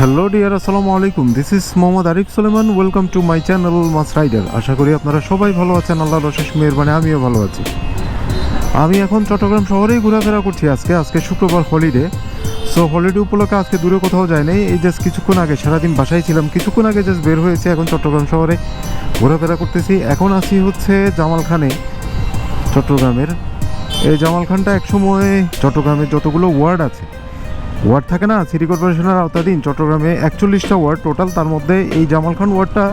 Hello dear আসসালামু আলাইকুম this is Mohammad Arif Suleman welcome to my channel mass rider আশা করি আপনারা সবাই ভালো আছেন। আল্লাহর অশেষ মেহরবানি, আমিও ভালো আছি। আমি এখন চট্টগ্রাম শহরেই ঘোরাফেরা করছি আজকে। আজকে শুক্রবার হলিডে সো হলিডে উপলক্ষে আজকে দূরে কোথাও যায় নাই এই জাস্ট কিছুক্ষণ আগে, সারাদিন বাসায় ছিলাম। কিছুক্ষণ আগে জাস্ট বের হয়েছে এখন চট্টগ্রাম শহরে ঘোরাফেরা করতেছি। এখন আসি হচ্ছে জামালখানে, চট্টগ্রামের। এই জামালখানটা একসময় চট্টগ্রামের যতগুলো ওয়ার্ড আছে ওয়ার্ড থাকে না, সিটি কর্পোরেশনের আওতাধীন। চট্টগ্রামে একচল্লিশটা ওয়ার্ড টোটাল, তার মধ্যে এই জামাল খান ওয়ার্ডটা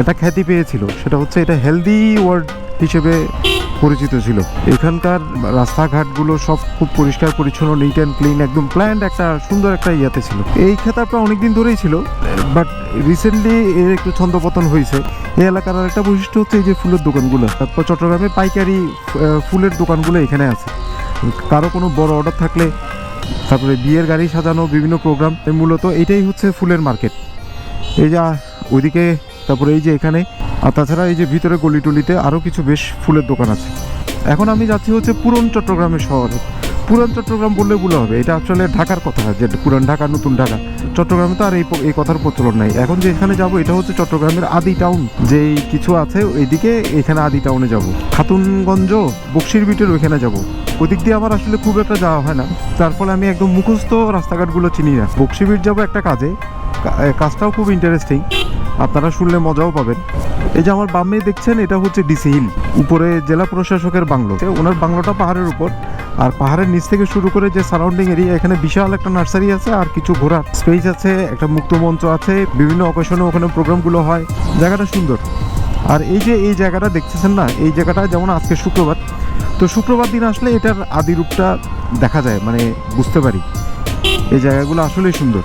একটা খ্যাতি পেয়েছিল। সেটা হচ্ছে এটা হেলদি ওয়ার্ড হিসেবে পরিচিত ছিল। এখানকার রাস্তাঘাটগুলো সব খুব পরিষ্কার, পরিচ্ছন্ন নিট অ্যান্ড ক্লিন একদম প্ল্যান্ড একটা সুন্দর একটা ইয়াতে ছিল। এই খেতাবটা অনেকদিন ধরেই ছিল বাট রিসেন্টলি এর একটু ছন্দপতন হয়েছে। এই এলাকার আর একটা বৈশিষ্ট্য হচ্ছে এই যে ফুলের দোকানগুলো। তারপর চট্টগ্রামে পাইকারি ফুলের দোকানগুলো এখানে আছে। কারও কোনো বড় অর্ডার থাকলে তারপরে বিয়ের গাড়ি সাজানো বিভিন্ন প্রোগ্রাম মূলত এটাই হচ্ছে ফুলের মার্কেট এই যা, ওইদিকে, তারপরে এই যে এখানে, আর তাছাড়া এই যে ভিতরে গলি টলিতে আরও কিছু বেশ ফুলের দোকান আছে। এখন আমি যাচ্ছি হচ্ছে পুরন চট্টগ্রামের শহরে। পুরান চট্টগ্রাম বললে ভুল হবে। এটা আসলে ঢাকার কথা, যে পুরান ঢাকা, নতুন ঢাকা। চট্টগ্রামে তো আর এই এই কথার প্রচলন নাই। এখন যে এখানে যাব, এটা হচ্ছে চট্টগ্রামের আদি টাউন যেই কিছু আছে এইদিকে এখানে আদি টাউনে যাব। খাতুনগঞ্জ, বক্সির বিটের ওইখানে যাব। ওদিক দিয়ে আমার আসলে খুব একটা যাওয়া হয় না। তার ফলে আমি একদম মুখস্থ রাস্তাঘাটগুলো চিনি না। বক্সিবিট যাব একটা কাজে। কাজটাও খুব ইন্টারেস্টিং আপনারা শুনলে মজাও পাবেন। এই যে আমার বামে দেখছেন, এটা হচ্ছে ডিসি হিল। উপরে জেলা প্রশাসকের বাংলো। ওনার বাংলোটা পাহাড়ের উপর। আর পাহাড়ের নিচ থেকে শুরু করে যে সারাউন্ডিং এরিয়া এখানে বিশাল একটা নার্সারি আছে আর কিছু ঘোরার স্পেস আছে, একটা মুক্ত মঞ্চ আছে, বিভিন্ন অকেশনে ওখানে প্রোগ্রামগুলো হয়। জায়গাটা সুন্দর। আর এই যে এই জায়গাটা দেখতেছেন না, এই জায়গাটা যেমন আজকে শুক্রবার, তো শুক্রবার দিন আসলে এটার আদি রূপটা দেখা যায় মানে বুঝতে পারি। এই জায়গাগুলো আসলেই সুন্দর।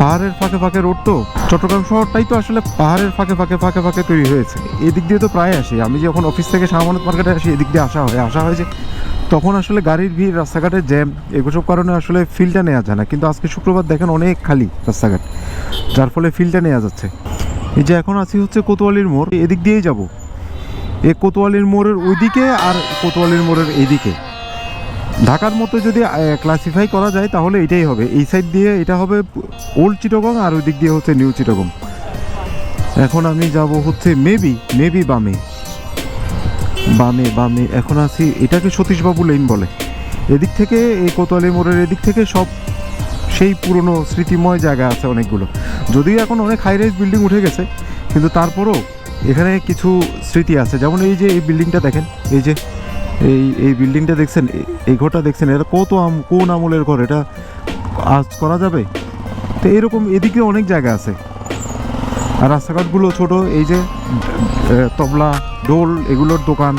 পাহাড়ের ফাঁকে ফাঁকে রোড তো, চট্টগ্রাম শহরটাই তো আসলে পাহাড়ের ফাঁকে ফাঁকে ফাঁকে ফাঁকে তৈরি হয়েছে। এদিক দিয়ে তো প্রায় আসি। আমি যখন অফিস থেকে শাহমানত মার্কেটে আসি, এদিক দিয়ে আসা হয়। আসা হয় যে তখন আসলে গাড়ির ভিড়, রাস্তাঘাটের জ্যাম এগুলো কারণে আসলে ফিলটা নেওয়া যায় না। কিন্তু আজকে শুক্রবার দেখেন অনেক খালি রাস্তাঘাট, যার ফলে ফিলটা নেওয়া যাচ্ছে। এই যে এখন আছি হচ্ছে কোতোয়ালির মোড়, এদিক দিয়েই যাব। এ কোতোয়ালির মোড়ের ওইদিকে আর কোতোয়ালির মোড়ের এইদিকে ঢাকার মতো যদি ক্লাসিফাই করা যায় তাহলে এটাই হবে। এই সাইড দিয়ে এটা হবে ওল্ড চিটগং আর ওই দিক দিয়ে হচ্ছে নিউ চিটগং এখন আমি যাব হচ্ছে মেবি মেবি বামে। বামে বামে। এখন আছি, এটাকে সতীশবাবু লেন বলে। এদিক থেকে, এই কোতোয়ালি মোড়ের এদিক থেকে সব সেই পুরনো স্মৃতিময় জায়গা আছে অনেকগুলো। যদিও এখন অনেক হাই রাইজ বিল্ডিং উঠে গেছে, কিন্তু তারপরও এখানে কিছু স্মৃতি আছে। যেমন এই যে, এই বিল্ডিংটা দেখেন, এই যে, এই এই বিল্ডিংটা দেখছেন এই ঘরটা দেখছেন, এটা কত আম, কোন আমলের ঘর? এটা আজ করা যাবে? তো এরকম এদিকে অনেক জায়গা আছে। আর রাস্তাঘাটগুলো ছোট, এই যে তবলা, ঢোল, এগুলোর দোকান,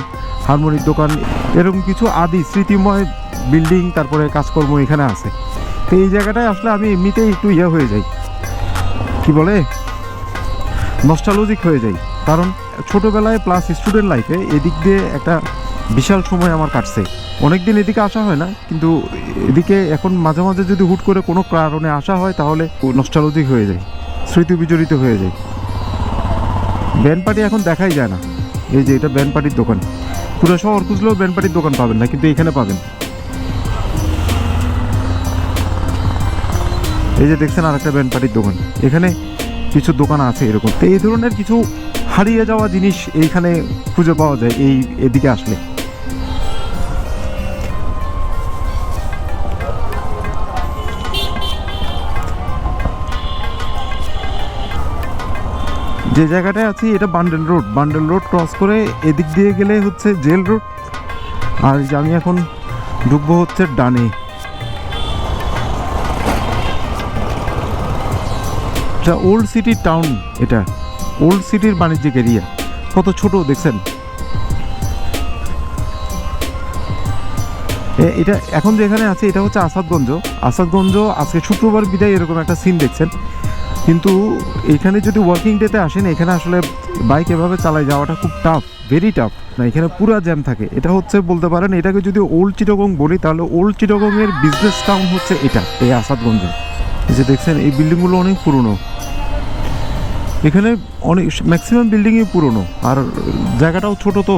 হারমোনির দোকান, এরকম কিছু আদি স্মৃতিময় বিল্ডিং, তারপরে কাজকর্ম এখানে আছে। তো এই জায়গাটায় আসলে আমি এমনিতেই একটু ইয়ে হয়ে যাই। কি বলে? নস্টালজিক হয়ে যাই। কারণ ছোটোবেলায় প্লাস স্টুডেন্ট লাইফে এদিক দিয়ে একটা বিশাল সময় আমার কাটছে। অনেক দিন এদিকে আসা হয় না, কিন্তু এদিকে এখন মাঝে মাঝে যদি হুট করে কোনো কারণে আসা হয়, তাহলে নস্টালজিক হয়ে যায় স্মৃতি বিজড়িত হয়ে যায় ব্যান্ড পার্টি এখন দেখাই যায় না। এই যে এটা ব্যান্ড পার্টির দোকান। পুরো শহর খুঁজলেও ব্যান্ড পার্টির দোকান পাবেন না, কিন্তু এখানে পাবেন। এই যে দেখছেন আরেকটা ব্যান্ড পার্টির দোকান। এখানে কিছু দোকান আছে এরকম। তো এই ধরনের কিছু হারিয়ে যাওয়া জিনিস এইখানে খুঁজে পাওয়া যায় এই এদিকে আসলে। যে জায়গাটায় আছি, এটা Bandel road. Bandel road cross করে এদিক দিয়ে গেলে হচ্ছে জেল রোড। আর আমি এখন ঢুকবো হচ্ছে ডানে। ওল্ড সিটি টাউন এটা। ওল্ড সিটির বাণিজ্যিক এরিয়া কত ছোট, দেখছেন? এটা এখন যেখানে আছে, এটা হচ্ছে আসাদগঞ্জ। আসাদগঞ্জ, আজকে শুক্রবার বিদায়, এরকম একটা সিন দেখছেন। কিন্তু এখানে যদি ওয়ার্কিং ডেতে আসেন, এখানে আসলে বাইক এভাবে চালায় যাওয়াটা খুব টাফ ভেরি টাফ না, এখানে পুরো জ্যাম থাকে। এটা হচ্ছে বলতে পারেন, এটাকে যদি ওল্ড চিটগং বলি, তাহলে ওল্ড চিটগংয়ের বিজনেস টাউন হচ্ছে এটা, এই আসাদগঞ্জ। যে দেখছেন, এই বিল্ডিংগুলো অনেক পুরনো। এখানে অনেক ম্যাক্সিমাম বিল্ডিংই পুরনো, আর জায়গাটাও ছোট তো।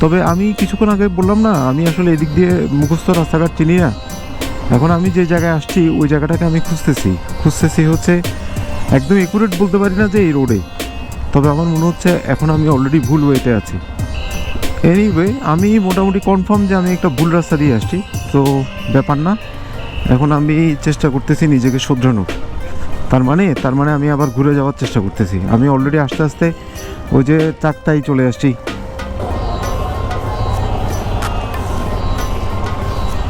তবে আমি কিছুক্ষণ আগে বললাম না, আমি আসলে এদিক দিয়ে মুখস্থ রাস্তাঘাট চিনি না। এখন আমি যে জায়গায় আসছি, ওই জায়গাটাকে আমি খুঁজতেছি। খুঁজতেছি হচ্ছে একদম একুরেট বলতে পারি না যে এই রোডে তবে আমার মনে হচ্ছে এখন আমি অলরেডি ভুল ওয়েতে আছি। এনিওয়ে আমি মোটামুটি কনফার্ম যে আমি একটা ভুল রাস্তা দিয়ে আসছি। তো ব্যাপার না। এখন আমি চেষ্টা করতেছি নিজেকে শোধরানোর। তার মানে তার মানে আমি আবার ঘুরে যাওয়ার চেষ্টা করতেছি। আমি অলরেডি আস্তে আস্তে ওই যে চাকতাই চলে আসছি।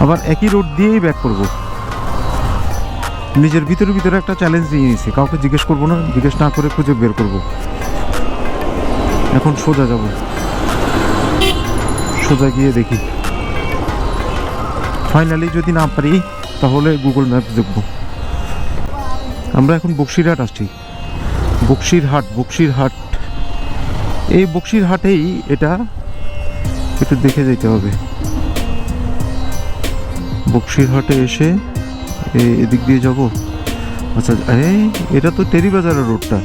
আবার একই রোড দিয়েই ব্যাক করব। নিজের ভিতরে ভিতরে একটা চ্যালেঞ্জ নিয়ে নিয়েছি কাউকে জিজ্ঞেস করব না, জিজ্ঞেস না করে খুঁজে বের করব। এখন সোজা যাব। সোজা গিয়ে দেখি। ফাইনালি যদি না পারি, তাহলে গুগল ম্যাপ দেখব। আমরা এখন বক্সিরহাট আসছি। বক্সিরহাট বক্সিরহাট। এই বক্সিরহাটেই এটা একটু দেখে যেতে হবে। বক্সিরহাটে এসে এদিক দিয়ে যাব। আচ্ছা আরে এটা তো টেরি বাজারের রোডটা।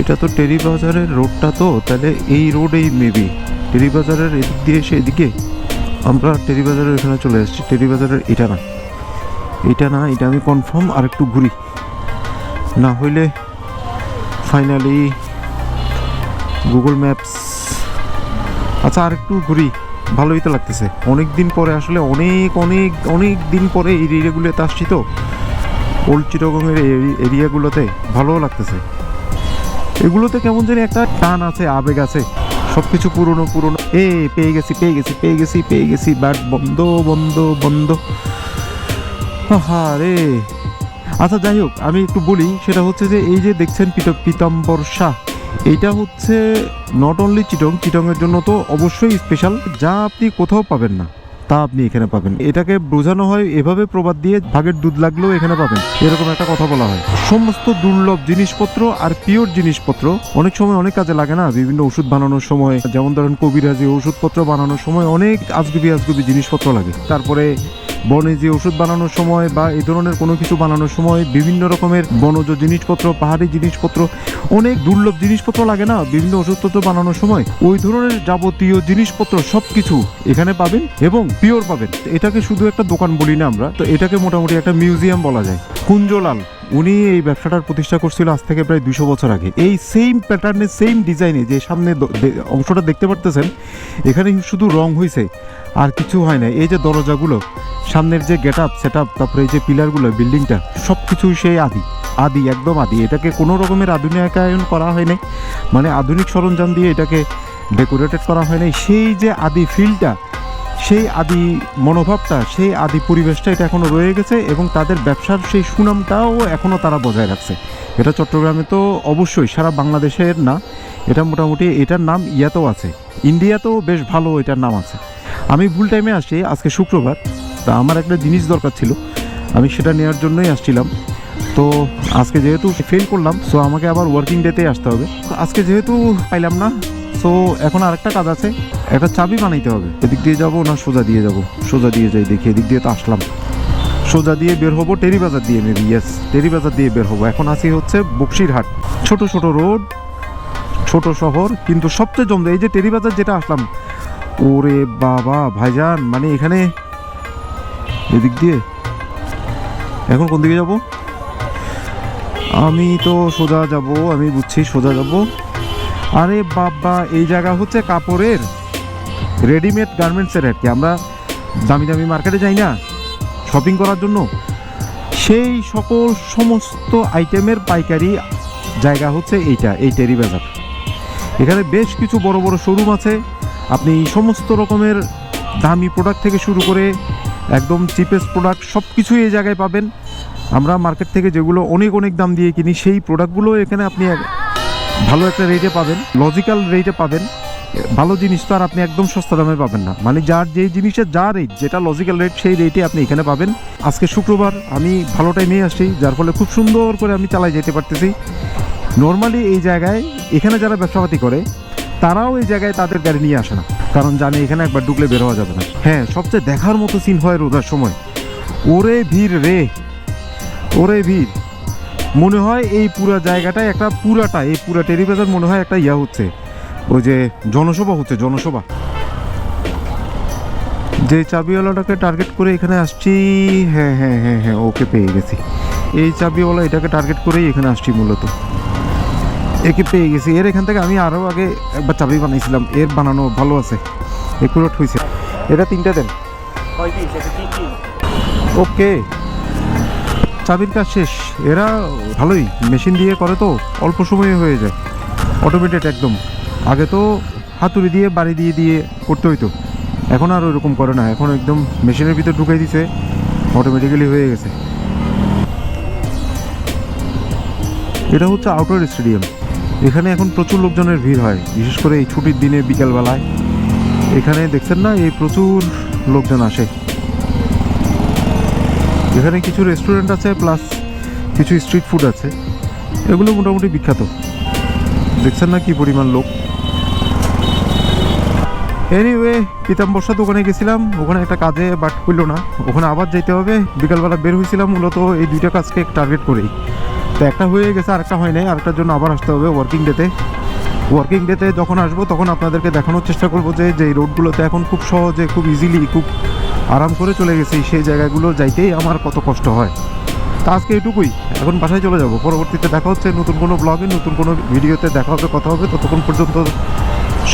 এটা তো টেরি বাজারের রোডটা তো, তাহলে এই রোডেই মেবি টেরি বাজারের এদিক দিয়ে এসে এদিকে। আমরা টেরি বাজারের এখানে চলে এসেছি। টেরি বাজারের এটা না। এটা না, এটা আমি কনফার্ম আর একটু ঘুরি। না হইলে ফাইনালি গুগল ম্যাপস আচ্ছা আর একটু ঘুরি। ভালোই তো লাগতেছে। অনেক দিন পরে আসলে অনেক অনেক অনেক দিন পরে এই এরিয়াগুলোতে আসছি তো। ওল্ড চিরগমের এরিয়াগুলোতে ভালোও লাগতেছে। এগুলোতে কেমন জানি একটা টান আছে, আবেগ আছে। সব কিছু পুরনো পুরনো। এ, পেয়ে গেছি পেয়ে গেছি পেয়ে গেছি পেয়ে গেছি বাট বন্ধ বন্ধ বন্ধ। হা রে। আচ্ছা যাই হোক, আমি একটু বলি, সেটা হচ্ছে যে এই যে দেখছেন পিত- পীতাম্বর শাহ এইটা হচ্ছে নট অনলি চিটং চিটংয়ের জন্য তো অবশ্যই স্পেশাল যা আপনি কোথাও পাবেন না, তা আপনি এখানে পাবেন। এটাকে বোঝানো হয় এভাবে প্রবাদ দিয়ে ভাগের দুধ লাগলেও এখানে পাবেন। এরকম একটা কথা বলা হয়। সমস্ত দুর্লভ জিনিসপত্র আর পিওর জিনিসপত্র অনেক সময় অনেক কাজে লাগে না। বিভিন্ন ওষুধ বানানোর সময়, যেমন ধরেন কবিরাজি ওষুধপত্র বানানোর সময় অনেক আজগুবি আজগুবি জিনিসপত্র লাগে। তারপরে বনে যে ওষুধ বানানোর সময় বা এই ধরনের কোনো কিছু বানানোর সময় বিভিন্ন রকমের বনজ জিনিসপত্র, পাহাড়ি জিনিসপত্র, অনেক দুর্লভ জিনিসপত্র লাগে না বিভিন্ন ওষুধপত্র বানানোর সময়। ওই ধরনের যাবতীয় জিনিসপত্র সব কিছু এখানে পাবেন এবং পিওর পাবেন। এটাকে শুধু একটা দোকান বলি না আমরা, তো এটাকে মোটামুটি একটা মিউজিয়াম বলা যায়। কুঞ্জলাল, উনি এই ব্যবসাটার প্রতিষ্ঠা করছিল আজ থেকে প্রায় দুশো বছর আগে। এই সেম প্যাটার্নে সেম ডিজাইনে যে সামনে অংশটা দেখতে পারতেছেন, এখানে শুধু রং হয়েছে আর কিছু হয় না এই যে দরজাগুলো সামনের যে গেট আপ সেট আপ তারপরে এই যে পিলারগুলো, বিল্ডিংটা সব কিছুই সেই আদি। আদি, একদম আদি। এটাকে কোনো রকমের আধুনিকায়ন করা হয়নি মানে আধুনিক সরঞ্জাম দিয়ে এটাকে ডেকোরেটেড করা হয়নি সেই যে আদি ফিলটা, সেই আদি মনোভাবটা, সেই আদি পরিবেশটা এটা এখনও রয়ে গেছে এবং তাদের ব্যবসার সেই সুনামটাও এখনও তারা বজায় রাখছে। এটা চট্টগ্রামে তো অবশ্যই, সারা বাংলাদেশের না। এটা মোটামুটি এটার নাম ইয়াতেও আছে। ইন্ডিয়াতেও বেশ ভালো এটার নাম আছে। আমি ভুল টাইমে আসি, আজকে শুক্রবার। তা আমার একটা জিনিস দরকার ছিল। আমি সেটা নেওয়ার জন্যই আসছিলাম। তো আজকে যেহেতু ফেল করলাম সো আমাকে আবার ওয়ার্কিং ডেতে আসতে হবে। আজকে যেহেতু পাইলাম না সো এখন আরেকটা কাজ আছে। একটা চাবি বানাইতে হবে। এদিক দিয়ে যাব না সোজা দিয়ে যাব? সোজা দিয়ে যাই দেখি, এদিক দিয়ে তো আসলাম। সোজা দিয়ে বের হব টেরি বাজার দিয়ে মেবি ইয়েস টেরি বাজার দিয়ে বের হব। এখন আছি হচ্ছে বক্সিরহাট। ছোট ছোট রোড, ছোট শহর, কিন্তু সবচেয়ে জমবে এই যে টেরি বাজার যেটা আসলাম, ওরে বাবা, ভাইজান মানে এখানে এদিক দিয়ে? এখন কোন দিকে যাব? আমি তো সোজা যাব, আমি বুঝছি সোজা যাব। আরে বাবা, এই জায়গা হচ্ছে কাপড়ের। রেডিমেড গার্মেন্টসের আর কি। আমরা দামি দামি মার্কেটে যাই না? শপিং করার জন্য? সেই সকল সমস্ত আইটেমের পাইকারি জায়গা হচ্ছে এইটা, এই টেরি বাজার এখানে বেশ কিছু বড় বড় শোরুম আছে। আপনি সমস্ত রকমের দামি প্রোডাক্ট থেকে শুরু করে একদম চিপেস্ট প্রোডাক্ট সব কিছুই এই জায়গায় পাবেন। আমরা মার্কেট থেকে যেগুলো অনেক অনেক দাম দিয়ে কিনি, সেই প্রোডাক্টগুলো এখানে আপনি ভালো একটা রেটে পাবেন লজিক্যাল রেটে পাবেন। ভালো জিনিস তো আর আপনি একদম সস্তা দামে পাবেন না। মানে যার যেই জিনিসের যা রেট যেটা লজিক্যাল রেট সেই রেটে আপনি এখানে পাবেন। আজকে শুক্রবার, আমি ভালো টাইমে আসছি যার ফলে খুব সুন্দর করে আমি চালাই যেতে পারতেছি। নর্মালি এই জায়গায় এখানে যারা ব্যবসাপাতি করে তারাও এই জায়গায় তাদের গাড়ি নিয়ে আসে না। কারণ জানে এখানে একবার ঢুকলে বের হওয়া যাবে না। হ্যাঁ সবচেয়ে দেখার মতো সিন হয় রোজার সময়। ওরে ভিড় রে। ওরে ভিড়। মনে হয় এই পুরা জায়গাটায় একটা পুরাটা, এই পুরা টেরিবাজার মনে হয় একটা ইয়া হচ্ছে। ওই যে জনসভা হচ্ছে, জনসভা। যে চাবিওয়ালাটাকে টার্গেট করে এখানে আসছি হ্যাঁ হ্যাঁ হ্যাঁ হ্যাঁ ওকে পেয়ে গেছি। এই চাবিওয়ালা এটাকে টার্গেট করেই এখানে আসছি মূলত। একে পেয়ে গেছি। এর এখান থেকে আমি আরও আগে একবার চাবি বানাইছিলাম। এর বানানো ভালো আছে। একুরেট হয়েছে এটা তিনটে দেন। ওকে। চাবির কাজ শেষ। এরা ভালোই। মেশিন দিয়ে করে তো অল্প সময়ে হয়ে যায়। অটোমেটেড একদম। আগে তো হাতুড়ি দিয়ে বাড়ি দিয়ে দিয়ে করতে হইতো। এখন আর ওইরকম করে না। এখন একদম মেশিনের ভিতর ঢুকাই দিছে। অটোমেটিক্যালি হয়ে গেছে। এটা হচ্ছে আউটডোর স্টেডিয়াম এখানে এখন প্রচুর লোকজনের ভিড় হয়, বিশেষ করে এই ছুটির দিনে বিকেলবেলায়। এখানে দেখছেন না, এই প্রচুর লোকজন আসে। এখানে কিছু রেস্টুরেন্ট আছে প্লাস কিছু স্ট্রিট ফুড আছে। এগুলো মোটামুটি বিখ্যাত। দেখছেন না কি পরিমাণ লোক। এনিওয়ে পিতাম্বর্ষা দোকানে গেছিলাম। ওখানে একটা কাজে বাট হইল না। ওখানে আবার যেতে হবে। বিকালবেলা বের হয়েছিলাম মূলত এই দুইটা কাজকে টার্গেট করেই। তো একটা হয়ে গেছে, আরেকটা হয় নাই, আরেকটার জন্য আবার আসতে হবে ওয়ার্কিং ডেতে ওয়ার্কিং ডেতে যখন আসব তখন আপনাদেরকে দেখানোর চেষ্টা করব যে যে রোডগুলোতে এখন খুব সহজে, খুব ইজিলি খুব আরাম করে চলে গেছি, সেই জায়গাগুলো যাইতেই আমার কত কষ্ট হয়। তা আজকে এটুকুই, এখন বাসায় চলে যাব। পরবর্তীতে দেখা হচ্ছে, নতুন কোনো ব্লগে নতুন কোনো ভিডিওতে দেখা হবে, কথা হবে, ততক্ষণ পর্যন্ত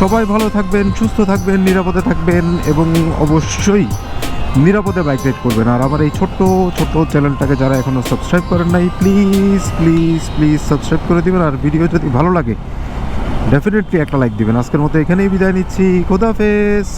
সবাই ভালো থাকবেন, সুস্থ থাকবেন, নিরাপদে থাকবেন, এবং অবশ্যই নিরাপদে বাইক রাইড করবেন। আর আমার এই ছোট্ট ছোট্ট চ্যানেলটাকে যারা এখনও সাবস্ক্রাইব করেন নাই প্লিজ প্লিজ প্লিজ সাবস্ক্রাইব করে দিবেন। আর ভিডিও যদি ভালো লাগে ডেফিনেটলি একটা লাইক দিবেন। আজকের মতো এখানেই বিদায় নিচ্ছি। খোদাফেজ